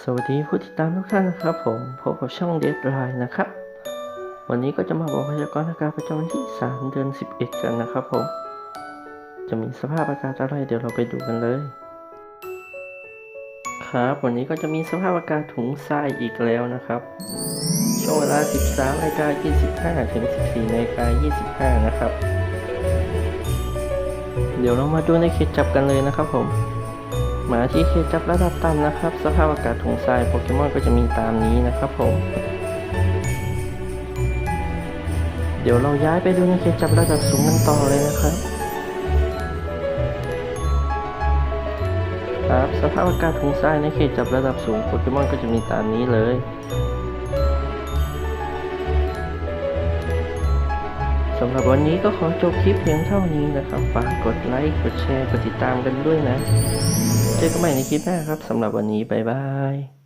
สวัสดีผู้ติดตามทุกท่านนะครับผมพบกับช่องเดดไลน์นะครับ วันนี้ก็จะมาบอกพยากรณ์อากาศประจำวันที่ 3 เดือน 11 กันนะครับผม จะมีสภาพอากาศอะไรเดี๋ยวเราไปดูกันเลย ครับ วันนี้ก็จะมีสภาพอากาศถุงทรายอีกแล้วนะครับ ช่วงเวลา 13นาฬิกา25 ถึง 14นาฬิกา25 นะครับ เดี๋ยวเรามาดูในเขตจับกันเลยนะครับผม มาที่เขตจับระดับต่ำนะครับ สภาพอากาศถุงทรายโปเกมอนก็จะมีตามนี้นะครับผมเดี๋ยวเราย้ายไปดูในเขตจับระดับสูงกันต่อเลยนะครับครับสภาพอากาศถุงทรายในเขตจับระดับสูงโปเกมอนก็จะมีตามนี้เลยสำหรับวันนี้ก็ขอจบคลิปเพียงเท่านี้นะครับฝากกดไลค์กดแชร์กดติดตามกันด้วยนะ เจอกันใหม่ในคลิปหน้าครับสำหรับวันนี้ บ๊ายบาย